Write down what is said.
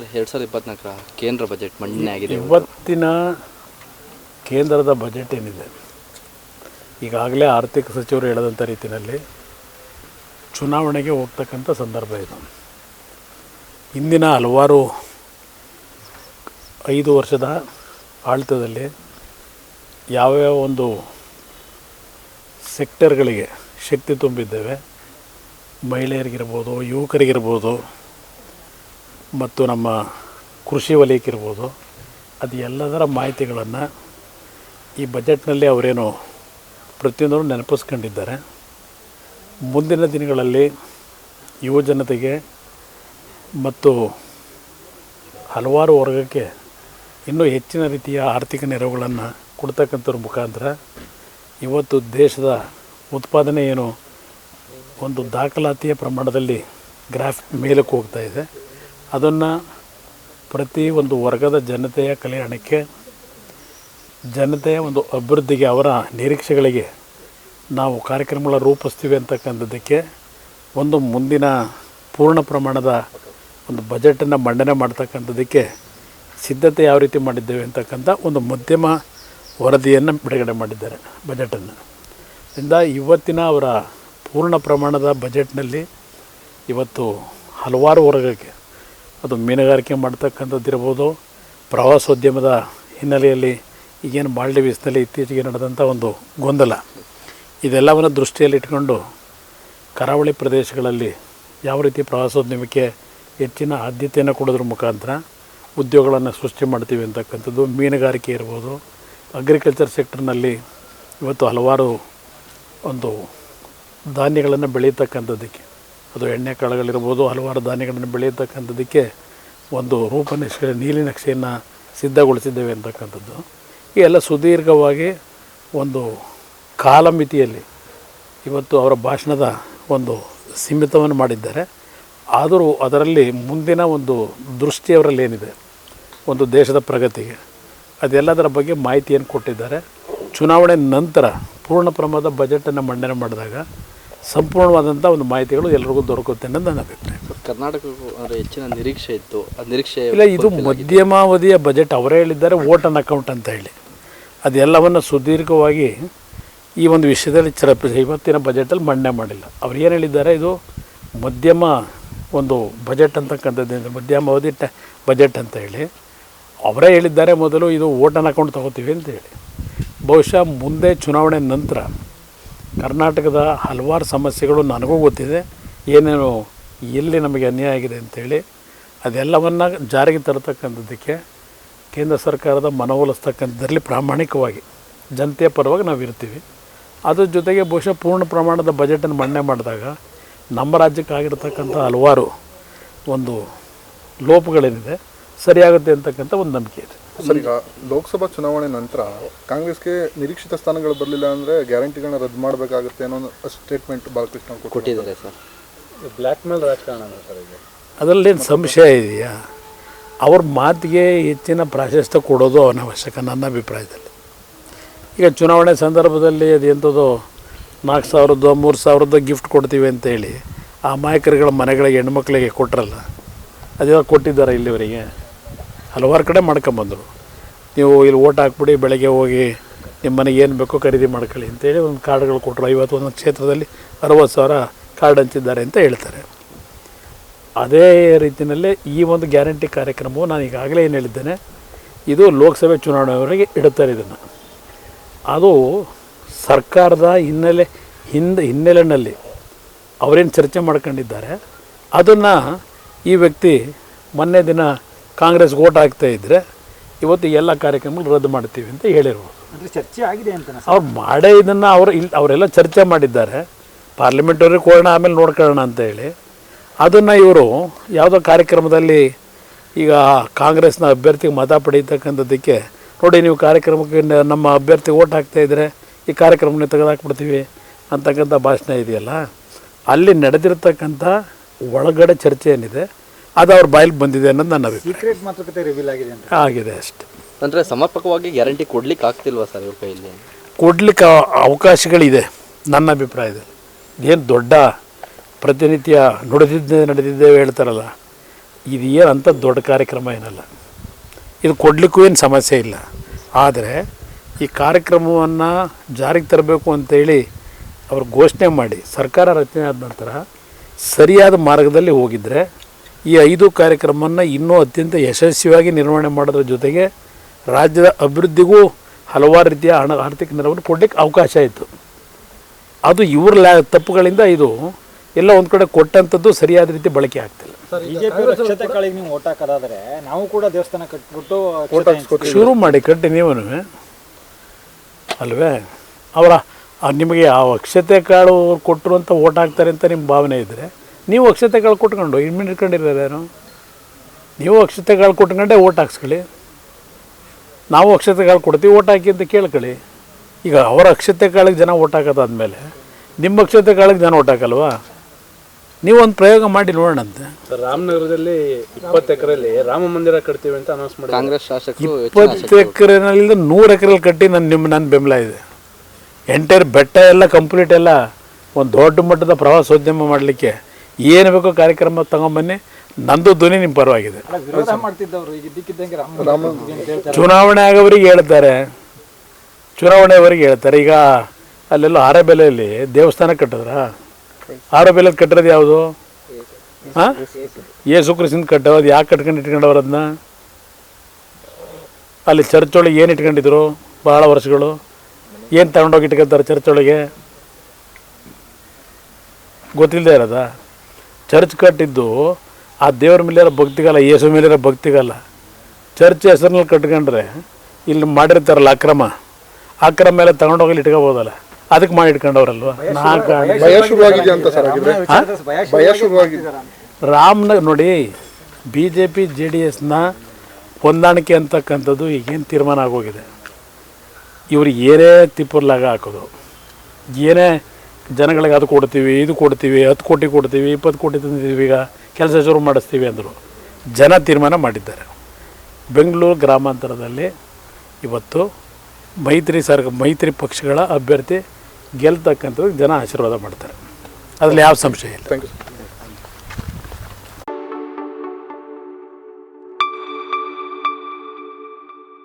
Sir, ಎರಡು ಸಾವಿರದ ಇಪ್ಪತ್ನಾಲ್ಕರ ಕೇಂದ್ರ ಬಜೆಟ್ ಮಂಡನೆ ಆಗಿದೆ ಇವತ್ತಿನ ಕೇಂದ್ರದ ಬಜೆಟ್ ಏನಿದೆ? ಈಗಾಗಲೇ ಆರ್ಥಿಕ ಸಚಿವರು ಹೇಳದಂಥ ರೀತಿಯಲ್ಲಿ ಚುನಾವಣೆಗೆ ಹೋಗ್ತಕ್ಕಂಥ ಸಂದರ್ಭ ಇದು. ಇಂದಿನ ಹಲವಾರು ಐದು ವರ್ಷದ ಆಡಳಿತದಲ್ಲಿ ಯಾವ್ಯಾವ ಒಂದು ಸೆಕ್ಟರ್ಗಳಿಗೆ ಶಕ್ತಿ ತುಂಬಿದ್ದೇವೆ? ಮಹಿಳೆಯರಿಗಿರ್ಬೋದು, ಯುವಕರಿಗಿರ್ಬೋದು ಮತ್ತು ನಮ್ಮ ಕೃಷಿ ವಲಯಕ್ಕಿರ್ಬೋದು ಅದು ಎಲ್ಲದರ ಮಾಹಿತಿಗಳನ್ನು ಈ ಬಜೆಟ್ನಲ್ಲಿ ಅವರೇನು ಪ್ರತಿಯೊಂದನ್ನು ನೆನಪಿಸ್ಕೊಂಡಿದ್ದಾರೆ. ಮುಂದಿನ ದಿನಗಳಲ್ಲಿ ಯುವ ಜನತೆಗೆ ಮತ್ತು ಹಲವಾರು ವರ್ಗಕ್ಕೆ ಇನ್ನೂ ಹೆಚ್ಚಿನ ರೀತಿಯ ಆರ್ಥಿಕ ನೆರವುಗಳನ್ನು ಕೊಡ್ತಕ್ಕಂಥವ್ರ ಮುಖಾಂತರ ಇವತ್ತು ದೇಶದ ಉತ್ಪಾದನೆ ಏನು ಒಂದು ದಾಖಲಾತಿಯ ಪ್ರಮಾಣದಲ್ಲಿ ಗ್ರಾಫ್ ಮೇಲಕ್ಕೆ ಹೋಗ್ತಾ ಇದೆ. ಅದನ್ನು ಪ್ರತಿ ಒಂದು ವರ್ಗದ ಜನತೆಯ ಕಲ್ಯಾಣಕ್ಕೆ, ಜನತೆಯ ಒಂದು ಅಭಿವೃದ್ಧಿಗೆ, ಅವರ ನಿರೀಕ್ಷೆಗಳಿಗೆ ನಾವು ಕಾರ್ಯಕ್ರಮಗಳ ರೂಪಿಸ್ತೀವಿ ಅಂತಕ್ಕಂಥದ್ದಕ್ಕೆ ಒಂದು ಮುಂದಿನ ಪೂರ್ಣ ಪ್ರಮಾಣದ ಒಂದು ಬಜೆಟನ್ನು ಮಂಡನೆ ಮಾಡ್ತಕ್ಕಂಥದ್ದಕ್ಕೆ ಸಿದ್ಧತೆ ಯಾವ ರೀತಿ ಮಾಡಿದ್ದೇವೆ ಅಂತಕ್ಕಂಥ ಒಂದು ಮಧ್ಯಮ ವರದಿಯನ್ನು ಬಿಡುಗಡೆ ಮಾಡಿದ್ದಾರೆ ಬಜೆಟನ್ನು. ಇಂದ ಇವತ್ತಿನ ಅವರ ಪೂರ್ಣ ಪ್ರಮಾಣದ ಬಜೆಟ್ನಲ್ಲಿ ಇವತ್ತು ಹಲವಾರು ವರ್ಗಕ್ಕೆ ಅದು ಮೀನುಗಾರಿಕೆ ಮಾಡ್ತಕ್ಕಂಥದ್ದಿರ್ಬೋದು ಪ್ರವಾಸೋದ್ಯಮದ ಹಿನ್ನೆಲೆಯಲ್ಲಿ ಈಗೇನು ಮಾಲ್ಡೀವ್ಸ್ನಲ್ಲಿ ಇತ್ತೀಚೆಗೆ ನಡೆದಂಥ ಒಂದು ಗೊಂದಲ. ಇದೆಲ್ಲವನ್ನು ದೃಷ್ಟಿಯಲ್ಲಿಟ್ಕೊಂಡು ಕರಾವಳಿ ಪ್ರದೇಶಗಳಲ್ಲಿ ಯಾವ ರೀತಿ ಪ್ರವಾಸೋದ್ಯಮಕ್ಕೆ ಹೆಚ್ಚಿನ ಆದ್ಯತೆಯನ್ನು ಕೊಡೋದ್ರ ಮುಖಾಂತರ ಉದ್ಯೋಗಗಳನ್ನು ಸೃಷ್ಟಿ ಮಾಡ್ತೀವಿ ಅಂತಕ್ಕಂಥದ್ದು ಮೀನುಗಾರಿಕೆ ಇರ್ಬೋದು. ಅಗ್ರಿಕಲ್ಚರ್ ಸೆಕ್ಟರ್ನಲ್ಲಿ ಇವತ್ತು ಹಲವಾರು ಒಂದು ಧಾನ್ಯಗಳನ್ನು ಬೆಳೀತಕ್ಕಂಥದ್ದಕ್ಕೆ. ಅದು ಎಣ್ಣೆ ಕಾಳುಗಳಿರ್ಬೋದು, ಹಲವಾರು ಧಾನ್ಯಗಳನ್ನು ಬೆಳೆಯತಕ್ಕಂಥದ್ದಕ್ಕೆ ಒಂದು ರೂಪನಕ್ಷೆ ನೀಲಿ ನಕ್ಷೆಯನ್ನು ಸಿದ್ಧಗೊಳಿಸಿದ್ದೇವೆ ಅಂತಕ್ಕಂಥದ್ದು. ಈ ಎಲ್ಲ ಸುದೀರ್ಘವಾಗಿ ಒಂದು ಕಾಲಮಿತಿಯಲ್ಲಿ ಇವತ್ತು ಅವರ ಭಾಷಣದ ಒಂದು ಸೀಮಿತವನ್ನು ಮಾಡಿದ್ದಾರೆ. ಆದರೂ ಅದರಲ್ಲಿ ಮುಂದಿನ ಒಂದು ದೃಷ್ಟಿ ಅವರಲ್ಲಿ ಏನಿದೆ? ಒಂದು ದೇಶದ ಪ್ರಗತಿಗೆ ಅದೆಲ್ಲದರ ಬಗ್ಗೆ ಮಾಹಿತಿಯನ್ನು ಕೊಟ್ಟಿದ್ದಾರೆ. ಚುನಾವಣೆ ನಂತರ ಪೂರ್ಣ ಪ್ರಮಾಣದ ಬಜೆಟನ್ನು ಮಂಡನೆ ಮಾಡಿದಾಗ ಸಂಪೂರ್ಣವಾದಂಥ ಒಂದು ಮಾಹಿತಿಗಳು ಎಲ್ರಿಗೂ ದೊರಕುತ್ತೆ ಅನ್ನೋದು ನನ್ನ ಅಭಿಪ್ರಾಯ. ಕರ್ನಾಟಕಕ್ಕೂ ಅಂದರೆ ಹೆಚ್ಚಿನ ನಿರೀಕ್ಷೆ ಇತ್ತು. ಆ ನಿರೀಕ್ಷೆ ಇಲ್ಲ ಇದು ಮಧ್ಯಮಾವಧಿಯ ಬಜೆಟ್ ಅವರೇ ಹೇಳಿದ್ದಾರೆ ವೋಟ್ ಅನ್ ಅಕೌಂಟ್ ಅಂತ ಹೇಳಿ. ಅದೆಲ್ಲವನ್ನು ಸುದೀರ್ಘವಾಗಿ ಈ ಒಂದು ವಿಷಯದಲ್ಲಿ ಚರ ಇವತ್ತಿನ ಬಜೆಟಲ್ಲಿ ಮಂಡನೆ ಮಾಡಿಲ್ಲ. ಅವ್ರು ಏನು ಹೇಳಿದ್ದಾರೆ ಇದು ಮಧ್ಯಮ ಒಂದು ಬಜೆಟ್ ಅಂತಕ್ಕಂಥದ್ದು ಮಧ್ಯಮಾವಧಿ ಟ ಬಜೆಟ್ ಅಂತ ಹೇಳಿ. ಅವರೇ ಹೇಳಿದ್ದಾರೆ ಮೊದಲು ಇದು ವೋಟ್ ಅನ್ ಅಕೌಂಟ್ ತೊಗೋತೀವಿ ಅಂತ ಹೇಳಿ. ಬಹುಶಃ ಮುಂದೆ ಚುನಾವಣೆ ನಂತರ ಕರ್ನಾಟಕದ ಹಲವಾರು ಸಮಸ್ಯೆಗಳು ನನಗೂ ಗೊತ್ತಿದೆ. ಏನೇನು ಎಲ್ಲಿ ನಮಗೆ ಅನ್ಯಾಯ ಆಗಿದೆ ಅಂತೇಳಿ ಅದೆಲ್ಲವನ್ನು ಜಾರಿಗೆ ತರತಕ್ಕಂಥದ್ದಕ್ಕೆ ಕೇಂದ್ರ ಸರ್ಕಾರದ ಮನವೊಲಿಸ್ತಕ್ಕಂಥದ್ರಲ್ಲಿ ಪ್ರಾಮಾಣಿಕವಾಗಿ ಜನತೆಯ ಪರವಾಗಿ ನಾವು ಇರ್ತೀವಿ. ಅದ್ರ ಜೊತೆಗೆ ಬಹುಶಃ ಪೂರ್ಣ ಪ್ರಮಾಣದ ಬಜೆಟನ್ನು ಮಂಡನೆ ಮಾಡಿದಾಗ ನಮ್ಮ ರಾಜ್ಯಕ್ಕಾಗಿರ್ತಕ್ಕಂಥ ಹಲವಾರು ಒಂದು ಲೋಪಗಳೇನಿದೆ ಸರಿಯಾಗುತ್ತೆ ಅಂತಕ್ಕಂಥ ಒಂದು ನಂಬಿಕೆ ಇದೆ. ಸರ್ ಈಗ ಲೋಕಸಭಾ ಚುನಾವಣೆ ನಂತರ ಕಾಂಗ್ರೆಸ್ಗೆ ನಿರೀಕ್ಷಿತ ಸ್ಥಾನಗಳು ಬರಲಿಲ್ಲ ಅಂದರೆ ಗ್ಯಾರಂಟಿಗಳನ್ನ ರದ್ದು ಮಾಡಬೇಕಾಗುತ್ತೆ ಅನ್ನೋ ಒಂದು ಸ್ಟೇಟ್ಮೆಂಟ್ ಬಾಲಕೃಷ್ಣ ಕೊಟ್ಟು ಕೊಟ್ಟಿದ್ದಾರೆ ಸರ್. ಬ್ಲ್ಯಾಕ್ ಮೇಲ್ ರಾಜಕಾರಣ ಸರ್ ಇದು? ಅದರಲ್ಲೇನು ಸಂಶಯ ಇದೆಯಾ? ಅವ್ರ ಮಾತಿಗೆ ಹೆಚ್ಚಿನ ಪ್ರಾಶಸ್ತ್ಯ ಕೊಡೋದು ಅನವಶ್ಯಕ ನನ್ನ ಅಭಿಪ್ರಾಯದಲ್ಲಿ. ಈಗ ಚುನಾವಣೆ ಸಂದರ್ಭದಲ್ಲಿ ಅದು ಎಂಥದ್ದು ನಾಲ್ಕು ಸಾವಿರದ್ದು ಮೂರು ಸಾವಿರದ್ದು ಗಿಫ್ಟ್ ಕೊಡ್ತೀವಿ ಅಂತೇಳಿ ಆ ಮಾಯಕರುಗಳ ಮನೆಗಳಿಗೆ ಹೆಣ್ಮಕ್ಳಿಗೆ ಕೊಟ್ಟರಲ್ಲ ಅದೆಲ್ಲ ಕೊಟ್ಟಿದ್ದಾರೆ ಇಲ್ಲಿವರೆಗೆ? ಹಲವಾರು ಕಡೆ ಮಾಡ್ಕೊಂಬಂದರು. ನೀವು ಇಲ್ಲಿ ಓಟ್ ಹಾಕ್ಬಿಡಿ, ಬೆಳಗ್ಗೆ ಹೋಗಿ ನಿಮ್ಮ ಮನೆಗೆ ಏನು ಬೇಕೋ ಖರೀದಿ ಮಾಡ್ಕೊಳ್ಳಿ ಅಂತೇಳಿ ಒಂದು ಕಾರ್ಡ್ಗಳು ಕೊಟ್ಟರು ಐವತ್ತು ಒಂದೊಂದು ಕ್ಷೇತ್ರದಲ್ಲಿ ಅರವತ್ತು ಸಾವಿರ ಕಾರ್ಡ್ ಹಂಚಿದ್ದಾರೆ ಅಂತ ಹೇಳ್ತಾರೆ. ಅದೇ ರೀತಿಯಲ್ಲೇ ಈ ಒಂದು ಗ್ಯಾರಂಟಿ ಕಾರ್ಯಕ್ರಮವು ನಾನು ಈಗಾಗಲೇ ಏನು ಹೇಳಿದ್ದೇನೆ, ಇದು ಲೋಕಸಭೆ ಚುನಾವಣೆಯವರೆಗೆ ಇಡುತ್ತಾರೆ ಇದನ್ನು. ಅದು ಸರ್ಕಾರದ ಹಿನ್ನೆಲೆ, ಹಿಂದೆ, ಹಿನ್ನೆಲೆಯಲ್ಲಿ ಅವರೇನು ಚರ್ಚೆ ಮಾಡ್ಕೊಂಡಿದ್ದಾರೆ, ಅದನ್ನು ಈ ವ್ಯಕ್ತಿ ಮೊನ್ನೆ ದಿನ ಕಾಂಗ್ರೆಸ್ಗೆ ಓಟ್ ಆಗ್ತಾ ಇದ್ದರೆ ಇವತ್ತು ಎಲ್ಲ ಕಾರ್ಯಕ್ರಮಗಳು ರದ್ದು ಮಾಡ್ತೀವಿ ಅಂತ ಹೇಳಿರ್ಬೋದು. ಅಂದರೆ ಚರ್ಚೆ ಆಗಿದೆ ಅಂತ ಅವ್ರು ಮಾಡೇ ಇದನ್ನು ಅವರು ಇಲ್ಲಿ ಅವರೆಲ್ಲ ಚರ್ಚೆ ಮಾಡಿದ್ದಾರೆ. ಪಾರ್ಲಿಮೆಂಟವ್ರಿಗೆ ಹೋಗೋಣ ಆಮೇಲೆ ನೋಡ್ಕೊಳ್ಳೋಣ ಅಂತ ಹೇಳಿ. ಅದನ್ನು ಇವರು ಯಾವುದೋ ಕಾರ್ಯಕ್ರಮದಲ್ಲಿ ಈಗ ಕಾಂಗ್ರೆಸ್ನ ಅಭ್ಯರ್ಥಿಗೆ ಮತ ಪಡೀತಕ್ಕಂಥದ್ದಕ್ಕೆ ನೋಡಿ ನೀವು ಕಾರ್ಯಕ್ರಮಕ್ಕೆ ನಮ್ಮ ಅಭ್ಯರ್ಥಿ ಓಟ್ ಹಾಕ್ತಾ ಇದ್ದರೆ ಈ ಕಾರ್ಯಕ್ರಮನ ತೆಗೆದಾಕ್ಬಿಡ್ತೀವಿ ಅಂತಕ್ಕಂಥ ಭಾಷಣ ಇದೆಯಲ್ಲ. ಅಲ್ಲಿ ನಡೆದಿರ್ತಕ್ಕಂಥ ಒಳಗಡೆ ಚರ್ಚೆ ಏನಿದೆ ಅದು ಅವ್ರ ಬಾಯಲ್ಲಿ ಬಂದಿದೆ ಅನ್ನೋದು ನನ್ನ ಅಭಿಪ್ರಾಯ. ಸೀಕ್ರೆಟ್ ಮಾತುಕತೆ ರಿವೀಲ್ ಆಗಿದೆ ಅಂತ. ಆಗಿದೆ ಅಷ್ಟೆ. ಅಂದರೆ ಸಮರ್ಪಕವಾಗಿ ಗ್ಯಾರಂಟಿ ಕೊಡ್ಲಿಕ್ಕೆ ಆಗ್ತಿಲ್ವಾ ಸರ್ ಇವ್ರ ಕೈಯಲ್ಲಿ? ಕೊಡ್ಲಿಕ್ಕೆ ಅವ- ಅವಕಾಶಗಳಿದೆ ನನ್ನ ಅಭಿಪ್ರಾಯದಲ್ಲಿ ಏನು ದೊಡ್ಡ ಪ್ರತಿನಿತ್ಯ ನುಡಿದಿದ್ದೆ ನಡೆದಿದ್ದೇವೆ ಹೇಳ್ತಾರಲ್ಲ ಇದು ಏನು ಅಂಥ ದೊಡ್ಡ ಕಾರ್ಯಕ್ರಮ ಏನಲ್ಲ. ಇದು ಕೊಡಲಿಕ್ಕೂ ಏನು ಸಮಸ್ಯೆ ಇಲ್ಲ. ಆದರೆ ಈ ಕಾರ್ಯಕ್ರಮವನ್ನು ಜಾರಿಗೆ ತರಬೇಕು ಅಂತೇಳಿ ಅವರು ಘೋಷಣೆ ಮಾಡಿ ಸರ್ಕಾರ ರಚನೆ ಆದ ನಂತರ ಸರಿಯಾದ ಮಾರ್ಗದಲ್ಲಿ ಹೋಗಿದ್ದರೆ ಈ ಐದು ಕಾರ್ಯಕ್ರಮವನ್ನು ಇನ್ನೂ ಅತ್ಯಂತ ಯಶಸ್ವಿಯಾಗಿ ನಿರ್ವಹಣೆ ಮಾಡೋದ್ರ ಜೊತೆಗೆ ರಾಜ್ಯದ ಅಭಿವೃದ್ಧಿಗೂ ಹಲವಾರು ರೀತಿಯ ಹಣ ಆರ್ಥಿಕ ನೆರವನ್ನು ಕೊಡಲಿಕ್ಕೆ ಅವಕಾಶ ಇತ್ತು. ಅದು ಇವ್ರ ಲ್ಯಾ ತಪ್ಪುಗಳಿಂದ ಇದು ಎಲ್ಲ ಒಂದು ಕಡೆ ಕೊಟ್ಟಂಥದ್ದು ಸರಿಯಾದ ರೀತಿ ಬಳಕೆ ಆಗ್ತಿಲ್ಲ. ಬಿಜೆಪಿ ಅಕ್ಷತೆ ಕಾಳಿಗೆ ನೀವು ಓಟ್ ಹಾಕೋದಾದ್ರೆ ನಾವು ಕೂಡ ದೇವಸ್ಥಾನ ಕಟ್ಬಿಟ್ಟು ಶುರು ಮಾಡಿ ಕಟ್ಟಿ ನೀವನು. ಅಲ್ವೇ? ಅವರ ನಿಮಗೆ ಆ ಅಕ್ಷತೆ ಕಾಳು ಅವ್ರು ಕೊಟ್ಟರು ಅಂತ ಓಟ್ ಹಾಕ್ತಾರೆ ಅಂತ ನಿಮ್ಮ ಭಾವನೆ ಇದ್ದರೆ ನೀವು ಅಕ್ಷತೆ ಕಾಳು ಕೊಟ್ಕೊಂಡು ಇನ್ಮೇಲೆ ಇಟ್ಕೊಂಡಿರೋರೇನು ನೀವು ಅಕ್ಷತೆ ಕಾಳು ಕೊಟ್ಕೊಂಡೆ ಓಟ್ ಹಾಕ್ಸ್ಕೊಳ್ಳಿ. ನಾವು ಅಕ್ಷತೆ ಕಾಳು ಕೊಡ್ತೀವಿ ಓಟ್ ಹಾಕಿ ಅಂತ ಕೇಳ್ಕೊಳ್ಳಿ. ಈಗ ಅವರ ಅಕ್ಷತೆ ಕಾಳಿಗೆ ಜನ ಓಟ್ ಹಾಕೋದಾದ್ಮೇಲೆ ನಿಮ್ಮ ಅಕ್ಷತೆ ಕಾಳಿಗೆ ಜನ ಓಟ್ ಹಾಕಲ್ವಾ? ನೀವು ಒಂದು ಪ್ರಯೋಗ ಮಾಡಿ ನೋಡೋಣಂತೆ ರಾಮನಗರದಲ್ಲಿ ಇಪ್ಪತ್ತು ಎಕರೆಯಲ್ಲಿ ರಾಮ ಮಂದಿರ ಕಟ್ತೀವಿ ಅಂತ ಅನೌನ್ಸ್ ಮಾಡಿ ಕಾಂಗ್ರೆಸ್ ಶಾಸಕ ಇಪ್ಪತ್ತು ಎಕರೆನಲ್ಲಿ ನೂರು ಎಕರೆಲಿ ಕಟ್ಟಿ ನನ್ನ ನಿಮ್ಮ ನನ್ನ ಬೆಂಬಲ ಇದೆ. ಎಂಟೈರ್ ಬೆಟ್ಟ ಎಲ್ಲ ಕಂಪ್ಲೀಟ್ ಎಲ್ಲ ಒಂದು ದೊಡ್ಡ ಮಟ್ಟದ ಪ್ರವಾಸೋದ್ಯಮ ಮಾಡಲಿಕ್ಕೆ ಏನು ಬೇಕೋ ಕಾರ್ಯಕ್ರಮ ತಗೊಂಬನ್ನಿ ನಂದು ಧ್ವನಿ ನಿಮ್ಮ ಪರವಾಗಿದೆ. ಚುನಾವಣೆ ಮಂದಿರ ಹೇಳ್ತಾರೆ. ಚುನಾವಣೆ ಅವರಿಗೆ ಹೇಳ್ತಾರೆ. ಚುನಾವಣೆಯವರೆಗೆ ಹೇಳ್ತಾರೆ. ಈಗ ಅಲ್ಲೆಲ್ಲ ಆರೆಬೆಲೆಯಲ್ಲಿ ದೇವಸ್ಥಾನ ಕಟ್ಟಿದ್ರ? ಆರೆಬೆಲೆ ಕಟ್ಟಿರೋದು ಯಾವುದು? ಹಾಂ ಏಸು ಕೃಷ್ಣನ್ ಕಟ್ಟೋದು ಯಾಕೆ ಕಟ್ಕೊಂಡು ಇಟ್ಕೊಂಡವ್ರು ಅದನ್ನ ಅಲ್ಲಿ ಚರ್ಚ್ ಒಳಗೆ ಏನು ಇಟ್ಕೊಂಡಿದ್ರು? ಭಾಳ ವರ್ಷಗಳು. ಏನು ತಗೊಂಡೋಗಿ ಇಟ್ಕೊತಾರೆ ಚರ್ಚ್ ಒಳಗೆ? ಗೊತ್ತಿಲ್ಲದೆ ಇರೋದ? ಚರ್ಚ್ ಕಟ್ಟಿದ್ದು ಆ ದೇವ್ರ ಮೇಲಿರೋ ಭಕ್ತಿಗಲ್ಲ ಯೇಸು ಮೇಲಿರೋ ಭಕ್ತಿಗಲ್ಲ. ಚರ್ಚ್ ಹೆಸರಿನಲ್ಲಿ ಕಟ್ಕೊಂಡ್ರೆ ಇಲ್ಲಿ ಮಾಡಿರ್ತಾರಲ್ಲ ಅಕ್ರಮ. ಅಕ್ರಮ ಮೇಲೆ ತಗೊಂಡೋಗಲಿ ಇಟ್ಕೋಬೋದಲ್ಲ. ಅದಕ್ಕೆ ಮಾಡಿ ಇಟ್ಕೊಂಡವ್ರಲ್ವ? ರಾಮ್ನ ನೋಡಿ B J P J D ಎಸ್ನ ಹೊಂದಾಣಿಕೆ ಅಂತಕ್ಕಂಥದ್ದು ಈಗೇನು ತೀರ್ಮಾನ ಆಗೋಗಿದೆ. ಇವ್ರಿಗೆ ಏನೇ ತಿಪ್ಪರ್ಲಾಗ ಹಾಕೋದು ಏನೇ ಜನಗಳಿಗೆ ಅದು ಕೊಡ್ತೀವಿ, ಇದು ಕೊಡ್ತೀವಿ, ಹತ್ತು ಕೋಟಿ ಕೊಡ್ತೀವಿ, ಇಪ್ಪತ್ತು ಕೋಟಿ ತಂದಿದ್ದೀವಿ, ಈಗ ಕೆಲಸ ಶುರು ಮಾಡಿಸ್ತೀವಿ ಅಂದರು. ಜನ ತೀರ್ಮಾನ ಮಾಡಿದ್ದಾರೆ. ಬೆಂಗಳೂರು ಗ್ರಾಮಾಂತರದಲ್ಲಿ ಇವತ್ತು ಮೈತ್ರಿ ಸರ್ ಮೈತ್ರಿ ಪಕ್ಷಗಳ ಅಭ್ಯರ್ಥಿ ಗೆಲ್ತಕ್ಕಂಥದ್ದು ಜನ ಆಶೀರ್ವಾದ ಮಾಡ್ತಾರೆ. ಅದರಲ್ಲಿ ಯಾವ ಸಂಶಯ ಇಲ್ಲ. Thank you